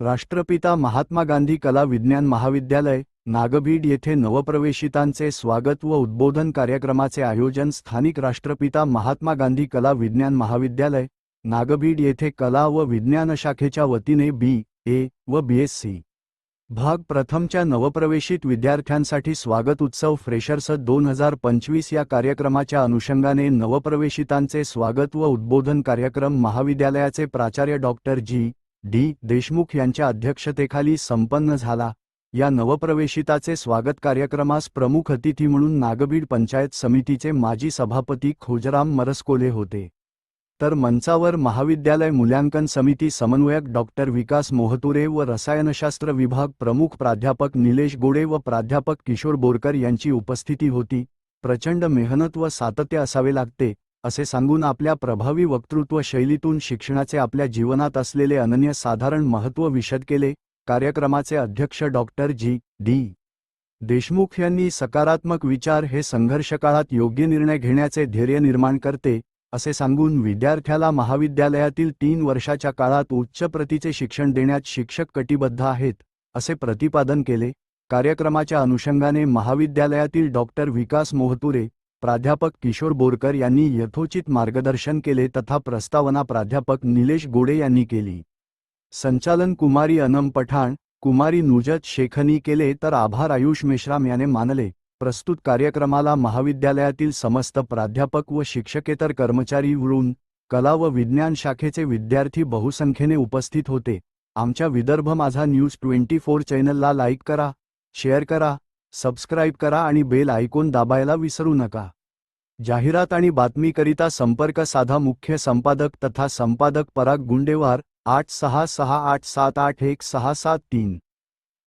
राष्ट्रपिता महात्मा गांधी कला विज्ञान महाविद्यालय नागभीड येथे नवप्रवेशितांचे स्वागत व उद्बोधन कार्यक्रमाचे आयोजन स्थानिक राष्ट्रपिता महात्मा गांधी कला विज्ञान महाविद्यालय नागभीड येथे कला व विज्ञान शाखेच्या वतीने बी ए व बीएससी भाग प्रथमच्या नवप्रवेशित विद्यार्थ्यांसाठी स्वागत उत्सव फ्रेशर्स दोन हजार पंचवीस या कार्यक्रमाच्या अनुषंगाने नवप्रवेशितांचे स्वागत व उद्बोधन कार्यक्रम महाविद्यालयाचे प्राचार्य डॉक्टर जी. डी. देशमुख यांच्या अध्यक्षतेखाली संपन्न झाला. या नवप्रवेशिताचे स्वागत कार्यक्रमास प्रमुख अतिथी म्हणून नागबीड पंचायत समितीचे माजी सभापती खोजराम मरसकोले होते. तर मंचावर महाविद्यालय मूल्यांकन समिती समन्वयक डॉक्टर विकास मोहतुरे व रसायनशास्त्र विभाग प्रमुख प्राध्यापक निलेश गोडे व प्राध्यापक किशोर बोरकर यांची उपस्थिती होती. प्रचंड मेहनत व सातत्य असावे लागते. असे सांगून आपल्या प्रभावी वक्तृत्व शैलीतून शिक्षणाचे आपल्या जीवनात असलेले अनन्य साधारण महत्त्व विशद केले कार्यक्रमाचे अध्यक्ष डॉक्टर जी. डी. देशमुख यांनी सकारात्मक विचार हे संघर्षकाळात योग्य निर्णय घेण्याचे धैर्य निर्माण करते असे सांगून विद्यार्थ्याला महाविद्यालयातील तीन वर्षाच्या काळात उच्च प्रतीचे शिक्षण देण्यात शिक्षक कटिबद्ध आहेत असे प्रतिपादन केले. कार्यक्रमाच्या अनुषंगाने महाविद्यालयातील डॉक्टर विकास मोहतुरे प्राध्यापक किशोर बोरकर यांनी यथोचित मार्गदर्शन केले तथा प्रस्तावना प्राध्यापक निलेश गोडे यांनी केली. संचालन कुमारी अनम पठाण कुमारी नुजत शेखनी केले तर आभार आयुष मेश्राम याने मानले. प्रस्तुत कार्यक्रमाला महाविद्यालयातील समस्त प्राध्यापक व शिक्षकेतर कर्मचारी वरून कला व विज्ञान शाखेचे विद्यार्थी बहुसंख्येने उपस्थित होते. आमच्या Vidarbha Majha news twenty four चॅनलला लाईक करा शेअर करा सबस्क्राईब करा आणि बेल आयकॉन दाबायला विसरू नका. जाहिरात आणि बातमीकरिता संपर्क साधा मुख्य संपादक तथा संपादक पराग गुंडेवार आठ सहा सहा आठ सात आठ एक सहा सात तीन.